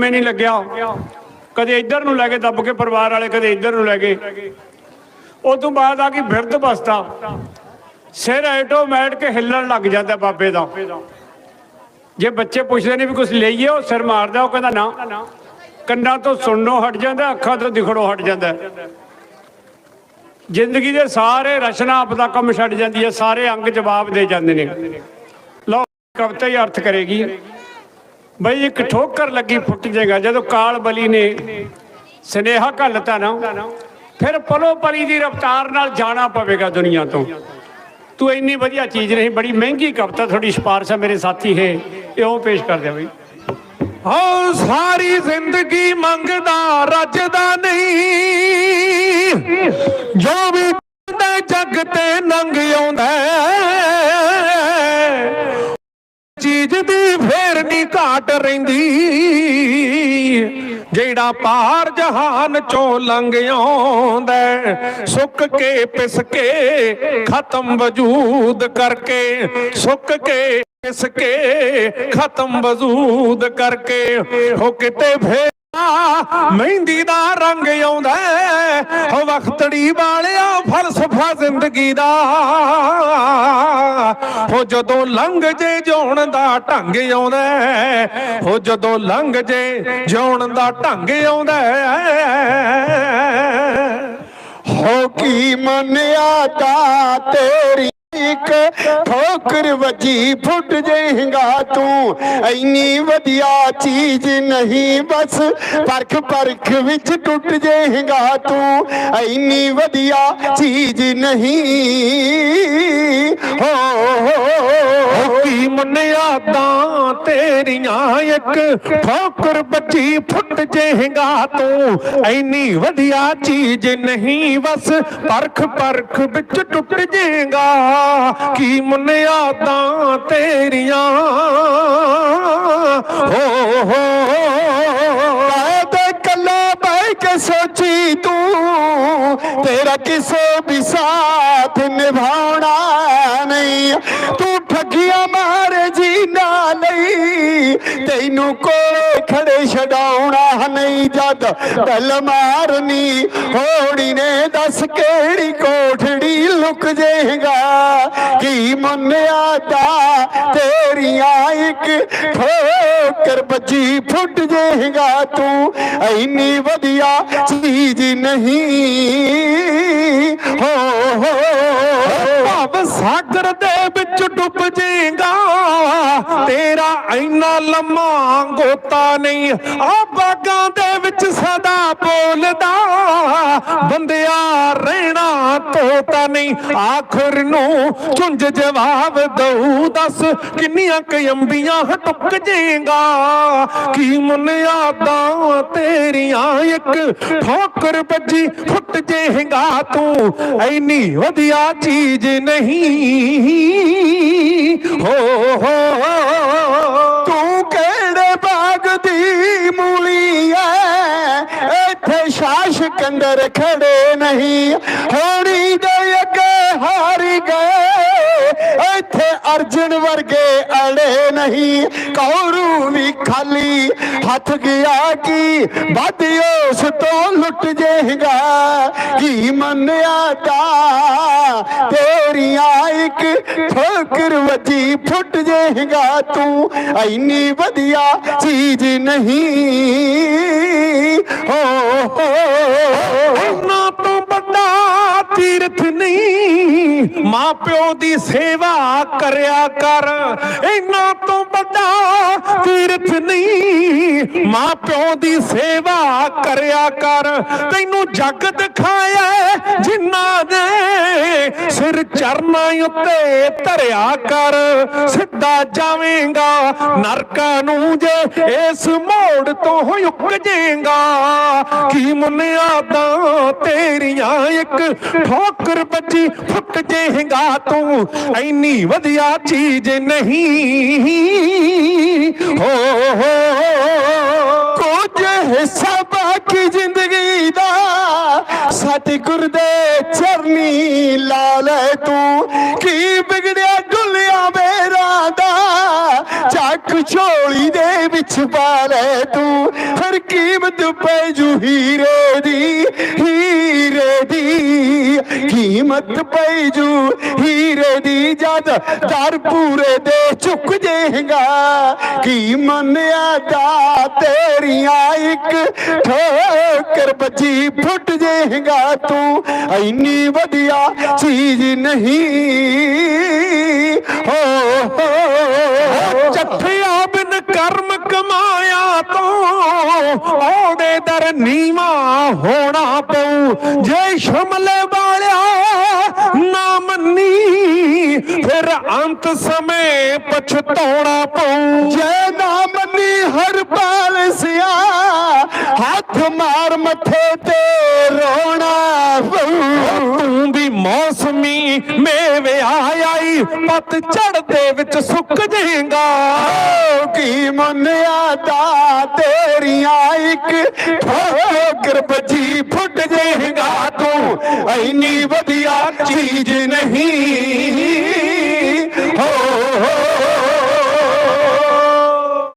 ਕੰਮੇ ਨਹੀਂ ਲੱਗਿਆ। ਕਦੇ ਇੱਧਰ ਨੂੰ ਲੈ ਕੇ ਦੱਬ ਕੇ ਪਰਿਵਾਰ ਵਾਲੇ, ਕਦੇ ਇੱਧਰ ਨੂੰ ਲੈ ਗਏ ਉਹ ਤੋਂ ਬਾਅਦ ਆ ਗਈ ਫਿਰਦ ਬਸਤਾ। ਸਿਰ ਆਟੋਮੈਟ ਕੇ ਹਿੱਲਣ ਲੱਗ ਜਾਂਦਾ ਬਾਬੇ ਦਾ। ਜੇ ਬੱਚੇ ਪੁੱਛਦੇ ਨੇ ਵੀ ਕੁਝ ਲਈਏ, ਉਹ ਸਿਰ ਮਾਰਦਾ, ਉਹ ਕਹਿੰਦਾ ਨਾ। ਕੰਨਾਂ ਤੋਂ ਸੁਣਨੋਂ ਹਟ ਜਾਂਦਾ, ਅੱਖਾਂ ਤੋਂ ਦਿਖਣੋਂ ਹਟ ਜਾਂਦਾ। ਜ਼ਿੰਦਗੀ ਦੇ ਸਾਰੇ ਰਚਨਾ ਆਪ ਦਾ ਕੰਮ ਛੱਡ ਜਾਂਦੀ ਹੈ, ਸਾਰੇ ਅੰਗ ਜਵਾਬ ਦੇ ਜਾਂਦੇ ਨੇ। ਲਓ, ਕਵਿਤਾ ਹੀ ਅਰਥ ਕਰੇਗੀ। ਬਈ ਇੱਕ ਠੋਕਰ ਲੱਗੀ ਫੁੱਟ ਜਾਏਗਾ, ਜਦੋਂ ਕਾਲ ਬਲੀ ਨੇ ਸਨੇਹਾ ਘੱਲਤਾ ਨਾ, ਫਿਰ ਪਲੋ ਪਲੀ ਦੀ ਰਫਤਾਰ ਨਾਲ ਜਾਣਾ ਪਵੇਗਾ ਦੁਨੀਆ ਤੋਂ। ਤੂੰ ਇੰਨੀ ਵਧੀਆ ਚੀਜ਼ ਨਹੀਂ, ਬੜੀ ਮਹਿੰਗੀ ਕਵਿਤਾ ਤੁਹਾਡੀ ਸਿਫਾਰਿਸ਼ ਹੈ ਮੇਰੇ ਸਾਥੀ ਹੈ ਇਹ ਉਹ ਪੇਸ਼ ਕਰਦੇ ਬਈ। ਹੋ ਸਾਰੀ ਜ਼ਿੰਦਗੀ ਮੰਗਦਾ, ਰੱਜਦਾ ਦੀ ਫੇਰ ਨਹੀਂ ਘਾਟ ਰਹਿੰਦੀ। ਜਿਹੜਾ ਪਾਰ ਜਹਾਨ ਚੋਂ ਲੰਘ ਆਉਂਦਾ ਸੁੱਕ ਕੇ ਪਿਸ ਕੇ ਖਤਮ ਵਜੂਦ ਕਰਕੇ, ਸੁੱਕ ਕੇ ਪਿਸ ਕੇ ਖਤਮ ਵਜੂਦ ਕਰਕੇ, ਹੋ ਕਿਤੇ ਫੇਰ ਮਹਿੰਦੀ ਦਾ ਰੰਗ ਆਉਂਦਾ ਹੋ। ਵਖਤੜੀ ਵਾਲਿਆ ਫਲਸਫਾ ਜ਼ਿੰਦਗੀ ਦਾ। ਹੋ ਜਦੋਂ ਲੰਘ ਜੇ ਜਿਉਣ ਦਾ ਢੰਗ ਆਉਂਦਾ ਹੈ, ਹੋ ਜਦੋਂ ਲੰਘ ਜੇ ਜਿਉਣ ਦਾ ਢੰਗ ਆਉਂਦਾ ਹੋ। ਕੀ ਮੰਨਿਆ ਤਾ ਤੇਰੀ ਇੱਕ ਠੋਕਰ ਵੱਜੀ, ਫੁੱਟ ਜਾਏਗਾ ਤੂੰ। ਐਨੀ ਵਧੀਆ ਚੀਜ਼ ਨਹੀਂ ਬਸ, ਪਰਖ ਪਰਖ ਵਿੱਚ ਟੁੱਟ ਜਾਏਗਾ ਤੂੰ। ਐਨੀ ਵਧੀਆ ਚੀਜ਼ ਨਹੀਂ। ਹੋ ਕੀ ਮੰਨਿਆ ਤਾਂ ਤੇਰੀਆਂ ਇੱਕ ਠੋਕਰ ਬੱਜੀ ਫੁੱਟ ਜੇਗਾ ਤੂੰ। ਐਨੀ ਵਧੀਆ ਚੀਜ਼ ਨਹੀਂ ਬਸ, ਪਰਖ ਪਰਖ ਵਿੱਚ ਟੁੱਟ ਜੇਗਾ ਕੀ ਮੰਨਿਆ ਤਾਂ ਤੇਰੀਆਂ? ਹੋ ਹੋ ਮੈਂ ਤੇ ਕੱਲਾ ਬਹਿ ਕੇ ਸੋਚੀ ਤੂੰ। ਤੇਰਾ ਕਿਸੇ ਵੀ ਸਾਥ ਨਿਭਾਉਣਾ ਨਹੀਂ। ਤੂੰ ਠੱਗੀਆਂ ਮਾਰੇ ਜੀ ਨਾ ਲਈ। ਤੈਨੂੰ ਕੋਲੇ ਖੜੇ ਛਡਾਉਣਾ ਨਹੀਂ ਜਦ ਗੱਲ ਮਾਰਨੀ। ਹੋੜੀ ਨੇ ਦੱਸ ਕਿਹੜੀ ਕੋਠੜੀ ਲੁਕ ਜਾਏਗਾ ਕੀ ਮੰਨਿਆ ਤਾ ਤੇਰੀਆਂ ਇੱਕ ਠੋਕਰ ਵੱਜੀ ਫੁੱਟ ਜਾਏਗਾ ਤੂੰ। ਐਨੀ ਵਧੀਆ ਚੀਜ਼ ਨਹੀਂ। ਹੋ ਹੋ। ਭਵ ਸਾਗਰ ਦੇ ਵਿੱਚ ਡੁੱਬ ਜੇਗਾ ਤੇਰਾ ਇੰਨਾ ਲੰਮਾ ਗੋਤਾ ਨਹੀਂ। ਆ ਬਾਗਾਂ ਦੇ ਵਿੱਚ ਸਦਾ ਬੋਲਦਾ। ਬੰਦਿਆ, ਰਹਿਣਾ ਤੋਤਾ ਨਹੀਂ। ਆਖਰ ਨੂੰ ਝੁੰਝ ਜਵਾਬ ਦਊ। ਦੱਸ ਕਿੰਨੀਆਂ ਕੁ ਅੰਬੀਆਂ ਟੁੱਕ ਜਾਏਗਾ ਕੀ ਮੁਨਿਆਦਾਂ ਤੇਰੀਆਂ? ਇੱਕ ਠੋਕਰ ਵੱਜੀ, ਫੁੱਟ ਜੇਗਾ ਤੂੰ। ਐਨੀ ਵਧੀਆ ਚੀਜ਼ ਨਹੀਂ। ਹੋ ਹੋ। ਤੂੰ ਕਿਹੜੇ ਬਾਗ ਦੀ ਮੂਲੀ ਐ? ਇੱਥੇ ਸ਼ਾਸ਼ ਕੰਦਰ ਖੜੇ ਨਹੀਂ। ਹੋਣੀ ਦੇ ਅੱਗੇ ਹਾਰੀ ਗਏ। ਇੱਥੇ ਅਰਜਨ ਵਰਗੇ ਅੜੇ ਨਹੀਂ, ਕੌਰੂ ਵੀ ਖਾਲੀ ਹੱਥ ਗਿਆ ਕੀ? ਵੱਧ ਉਸ ਤੋਂ ਲੁੱਟ ਜਾਏਗਾ ਕੀ ਮੰਨਿਆ ਤਾ? ਤੇਰੀਆਂ ਇੱਕ ਠੋਕਰ ਵੱਜੀ ਫੁੱਟ ਜਾਏਗਾ ਤੂੰ, ਐਨੀ ਵਧੀਆ ਚੀਜ਼ ਨਹੀਂ। ਹੋ ਹੋ। ਉਹਨਾਂ ਤੋਂ ਵੱਡਾ ਤੀਰਥ ਨਹੀਂ ਮਾਂ ਪਿਓ ਦੀ ਸੇਵਾ ਕਰਿਆ ਕਰ। ਇਹਨਾਂ ਤੋਂ ਵੱਡਾ ਤੀਰਥ ਨਹੀਂ। ਮਾਂ ਪਿਓ ਦੀ ਸੇਵਾ ਕਰਿਆ ਕਰ। ਤੈਨੂੰ ਜੱਗ ਦਿਖਾਇਆ ਜਿਨ੍ਹਾਂ ਨੇ ਸਿਰ ਚਰਨਾਂ ਉੱਤੇ ਧਰਿਆ ਕਰ। ਸਿੱਧਾ ਜਾਵੇਂਗਾ ਨਰਕਾਂ ਨੂੰ ਜੇ ਇਸ ਮੋੜ ਤੋਂ ਉੱਕ ਜੇਗਾ ਕੀ ਮੁੰਨਿਆ ਤਾਂ ਤੇਰੀਆਂ ਇੱਕ ਠੋਕਰ ਵੱਜੀ ਫੁੱਟ ਜਾਏਗਾ ਤੂੰ? ਐਨੀ ਵਧੀਆ ਚੀਜ਼ ਨਹੀਂ। ਹੋ ਕੁਝ ਹਿੱਸਾ ਬਾਕੀ ਜ਼ਿੰਦਗੀ ਦਾ। ਸਤਿਗੁਰ ਦੇ ਚਰਨੀ ਲਾ ਲੈ ਤੂੰ। ਕੀ ਵਿਗੜਿਆ ਡੁੱਲਿਆ ਮੇਰਾ ਦਾ? ਚੱਕ ਝੋਲੀ ਦੇ ਵਿੱਚ ਪਾ ਲੈ ਤੂੰ। ਹਰ ਕੀਮਤ ਪੈ ਜੂ ਹੀਰੇ ਦੀ। ਦੀ ਕੀਮਤ ਪਈ ਜੂ, ਹੀਰੇ ਦੀ ਜਦ ਦਰ ਪੂਰੇ ਦੇ ਚੁੱਕ ਜਾਏਗਾ ਕੀ ਮੰਨਿਆ ਦਾ ਤੇਰੀਆਂ ਇੱਕ ਠੋਕਰ ਬੱਜੀ ਫੁੱਟ ਜਾਏਗਾ ਤੂੰ? ਐਨੀ ਵਧੀਆ ਚੀਜ਼ ਨਹੀਂ। ਹੋ ਹੋ ਬਿਨ ਕਰਮ ਕਮਾਇਆ ਤੋਂ, ਉਹਦੇ ਦਰ ਨੀਵਾ ਹੋਣਾ ਸ਼ਮਲੇ ਵਾਲਿਆ ਨਾ ਮੰਨੀ ਫਿਰ ਅੰਤ ਸਮੇਂ ਪਛਤਾਉਣਾ ਪਊ। ਜੇ ਨਾ ਮੰਨੀ ਹਰ ਪਾਲ ਸਿਆ ਹੱਥ ਮਾਰ ਮੱਥੇ ਤੇ ਰੋਣਾ ਪਊ। ਤੂੰ ਵੀ ਮੌਸਮੀ ਮੇਵੇ ਆਈ ਪਤ ਝੜਦੇ ਵਿੱਚ ਸੁੱਕ ਜਾਏਗਾ। ਕੀ ਮੰਨਿਆ ਦਾ ਤੇਰੀਆਂ ਇੱਕ ਠੋਕਰ ਬੱਜੀ ਮਹਿੰਗਾ ਤੂੰ ਐਨੀ ਵਧੀਆ ਚੀਜ਼ ਨਹੀਂ। ਹੋ